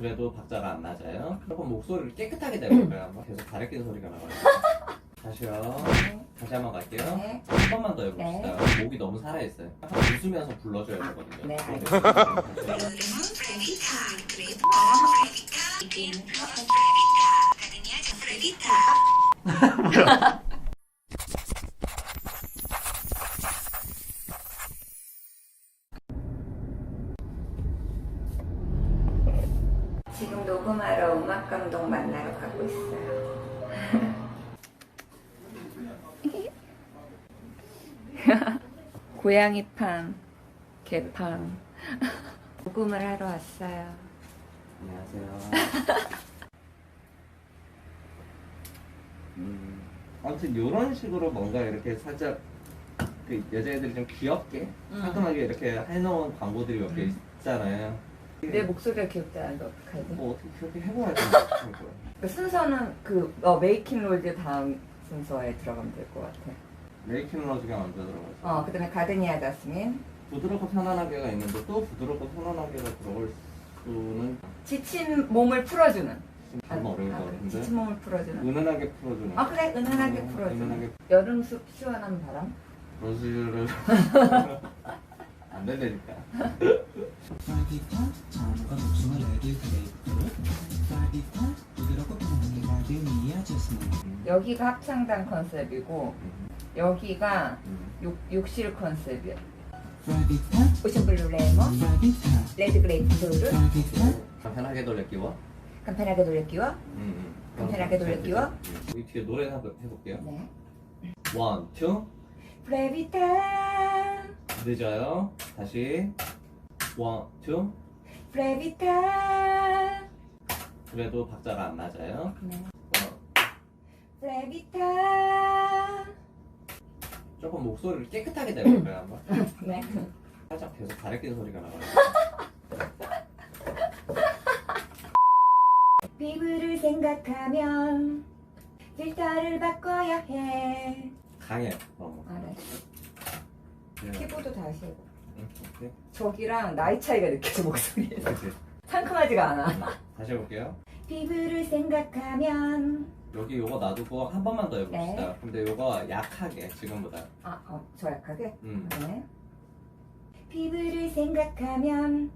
그래도 박자가 안 맞아요. 조금 목소리를 깨끗하게 내볼까요? 한번 계속 가래끼는 소리가 나와요. 다시요. 다시 한 번 갈게요. 네. 한 번만 더 해봅시다. 목이 너무 살아있어요. 한번 웃으면서 불러줘야 되거든요. 네, 지금 녹음하러 음악 감독 만나러 가고 있어요. 고양이 판, 개판. 녹음을 하러 왔어요. 안녕하세요. 음, 아무튼 이런 식으로 뭔가 이렇게 살짝 그 여자애들이 좀 귀엽게 음. 깔끔하게 이렇게 해놓은 광고들이 몇 개 있잖아요. 내 목소리가 귀엽다는데 어떡하지? 뭐 어떻게 그렇게 해봐야 되는 거야. 그 순서는 그 어, 메이킹 롤드 다음 순서에 들어가면 될 것 같아. 메이킹 러즈가 먼저 들어가죠. 어, 그 다음에 가드니아 자스민. 부드럽고 편안하게가 있는데 또 부드럽고 편안하게가 들어갈 수는 지친 몸을 풀어주는. 좀 어려울 것 아, 같은데. 지친 몸을 풀어주는. 은은하게 풀어주는. 아 그래 은은하게 음, 풀어주는. 은은하게 여름 숲 시원한 바람. 러즈를 안 된다니까. 가드니아 제스민 여기가 합창단 컨셉이고 음, 여기가 음. 욕, 욕실 컨셉이야. 파이비타 오션 블루 레몬, 레드 그레이프 블루, 파이비타 간편하게 돌려 끼워. 간편하게 돌려 끼워. 음, 음. 간편하게 돌려 끼워? 음. 여기 뒤에 노래 한번 해볼게요. 네. 원, 투. 프레비타, 늦어요. 다시. 원, 투. 프레비타. 그래도 박자가 안 맞아요. 네. 원. 프레비타. 조금 목소리를 깨끗하게 내볼까요, 한번? 네. 살짝 계속 가래 끼는 소리가 나와요. 피부를 생각하면 필터를 바꿔야 해. 강해, 너무. 네. 키보드 다시 해봐. 응, 오케이. 저기랑 나이 차이가 느껴져 목소리에서. 그치. 상큼하지가 않아. 다시 해볼게요. 피부를 생각하면 여기 요거 놔두고 한 번만 더 해봅시다. 네. 근데 요거 약하게, 지금보다. 아, 어, 저 약하게? 음. 네. 피부를 생각하면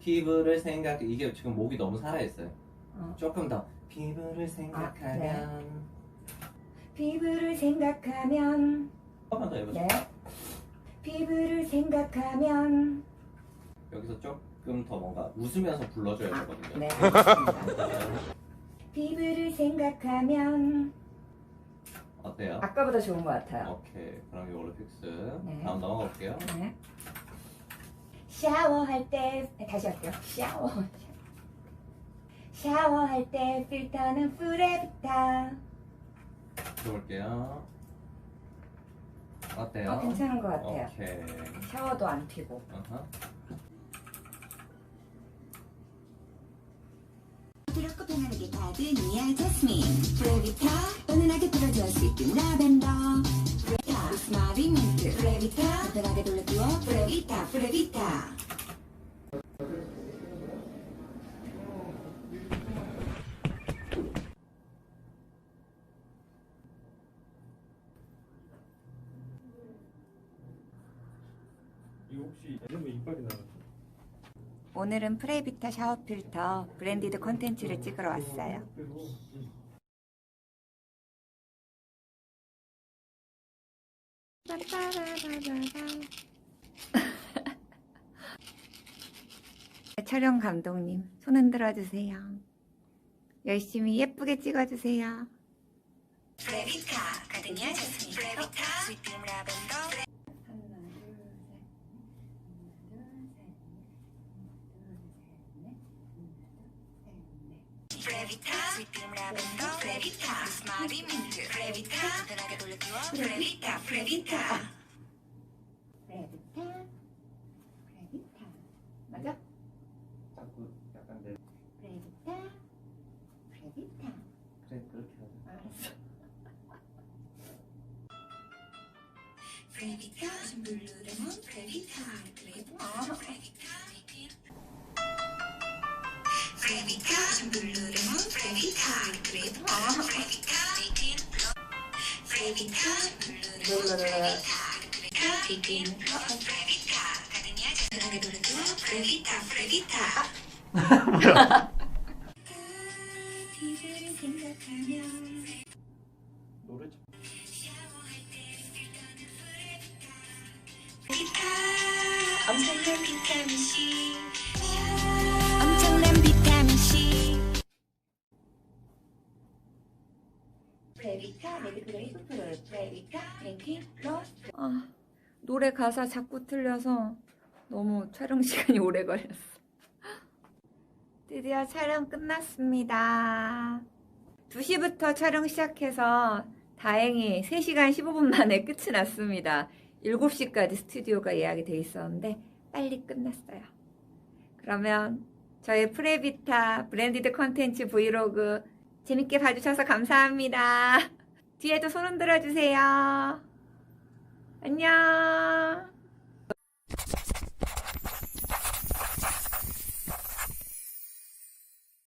피부를 생각, 이게 지금 목이 너무 살아있어요. 어. 조금 더. 피부를 생각하면. 피부를 생각하면 한 번만 더 해보세요. 네. 피부를 생각하면 여기서 조금 더 뭔가 웃으면서 불러줘야 되거든요. 네 알겠습니다. 피부를 생각하면 어때요? 아까보다 좋은 것 같아요. 오케이. 그럼 이걸로 픽스. 네. 다음 넘어가 볼게요. 네. 샤워할 때 네, 다시 할게요. 샤워. 샤워할 때 필터는 프레비타. 들어볼게요. 어때요? 어, 괜찮은 것 같아요. 오케이. 샤워도 안 튀고. 어허. 부드럽고 편안하게 가드니아 제스민 프레비타 은은하게 풀어줄 수 있는 라벤더 프레비타 스마리 민트 프레비타 간편하게 돌려 끼워 프레비타 프레비타 이거 혹시 이름에 이빨이 나갔어? 오늘은 프레비타 샤워 필터 브랜디드 콘텐츠를 찍으러 왔어요. 촬영 감독님 손 흔들어 주세요. 열심히 예쁘게 찍어 주세요. 프레비타 가드니아 제스민 프레비타 스위트 라벤더 프레비타. 스위트 라벤더 프레비타. 스마리 민트. 프레비타. 간편하게 돌려 끼워 프레비타 프레비타. 프레비타. 프레비타. 맞아? 자꾸 약간 내. 프레비타. 프레비타. 그래, 그렇게 하자. 알았어. 프레비타. 블루 레몬. 프레비타. 그레이프 프레비타 프레비타 디즈를 생각하면 노래 좀 엄청난 비타민C 노래 가사 자꾸 틀려서 너무 촬영 시간이 오래 걸렸어. 드디어 촬영 끝났습니다. 2시부터 촬영 시작해서 다행히 3시간 15분 만에 끝이 났습니다. 7시까지 스튜디오가 예약이 돼 있었는데 빨리 끝났어요. 그러면 저의 프레비타 브랜디드 컨텐츠 브이로그 재밌게 봐주셔서 감사합니다. 뒤에도 손 흔들어 주세요. 안녕.